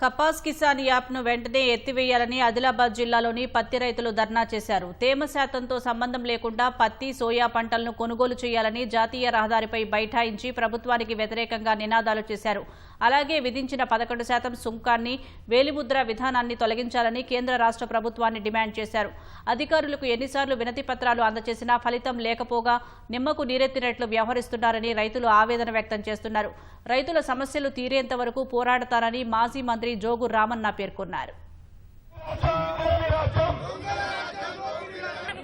కపాస్ కిసాన్ యాప్ను వెంటనే ఎత్తివేయాలని ఆదిలాబాద్ జిల్లాలోని పత్తి రైతులు ధర్నా చేశారు. తేమ శాతంతో సంబంధం లేకుండా పత్తి సోయా పంటలను కొనుగోలు చేయాలని జాతీయ రహదారిపై బైఠాయించి ప్రభుత్వానికి వ్యతిరేకంగా నినాదాలు చేశారు. అలాగే విధించిన పదకొండు శాతం సుంకాన్ని వేలిముద్ర విధానాన్ని తొలగించాలని కేంద్ర రాష్ట్ర ప్రభుత్వాన్ని డిమాండ్ చేశారు. అధికారులకు ఎన్నిసార్లు వినతి పత్రాలు అందజేసినా ఫలితం లేకపోగా నిమ్మకు నీరెత్తినట్లు వ్యవహరిస్తున్నారని రైతులు ఆవేదన వ్యక్తం చేస్తున్నారు. రైతుల సమస్యలు తీరేంత వరకు పోరాడతారని మాజీ మంత్రి జోగు రామన్న పేర్కొన్నారు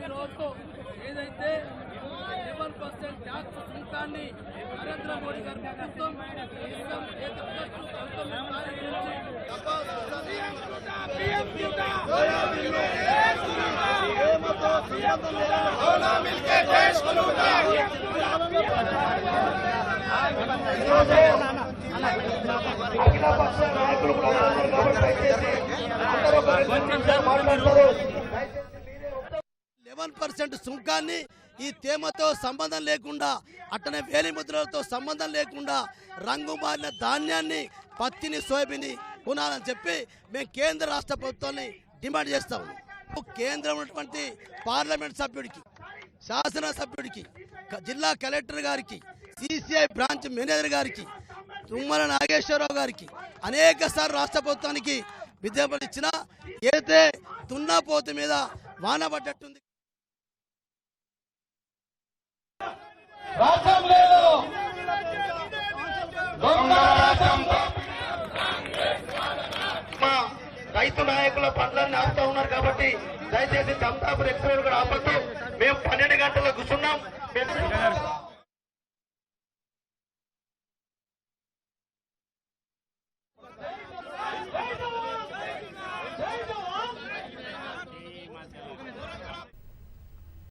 ఈరోజు ఏదైతే లెవెన్ పర్సెంట్ సుంకాన్ని నరేంద్ర మోడీ గారి ప్రభుత్వం దత్తు పంతొమ్మిది తారీఖు నుంచి లెవెన్ పర్సెంట్ సుంకాన్ని ఈ తేమతో సంబంధం లేకుండా అట్టనే వేలి ముద్రలతో సంబంధం లేకుండా రంగు మారిన ధాన్యాన్ని పత్తిని సోయాబీని కొనాలని చెప్పి మేము కేంద్ర రాష్ట్ర ప్రభుత్వాన్ని డిమాండ్ చేస్తాము కేంద్రం ఉన్నటువంటి పార్లమెంట్ సభ్యుడికి శాసన సభ్యుడికి జిల్లా కలెక్టర్ గారికి సిసిఐ బ్రాంచ్ మేనేజర్ గారికి తుమ్మల నాగేశ్వరరావు గారికి అనేక సార్లు రాష్ట్ర ప్రభుత్వానికి విద్యాపతి ఇచ్చిన ఏదైతే దున్నపోతు మీద వాన పడ్డట్టుంది రాజ్యం లేదు. రైతు నాయకుల పనులన్నీ ఆపుతా ఉన్నారు కాబట్టి దయచేసి చంతాపురం ఎక్స్ప్రెస్ కూడా ఆపద్దు. మేము పన్నెండు గంటలకు కూర్చున్నాం.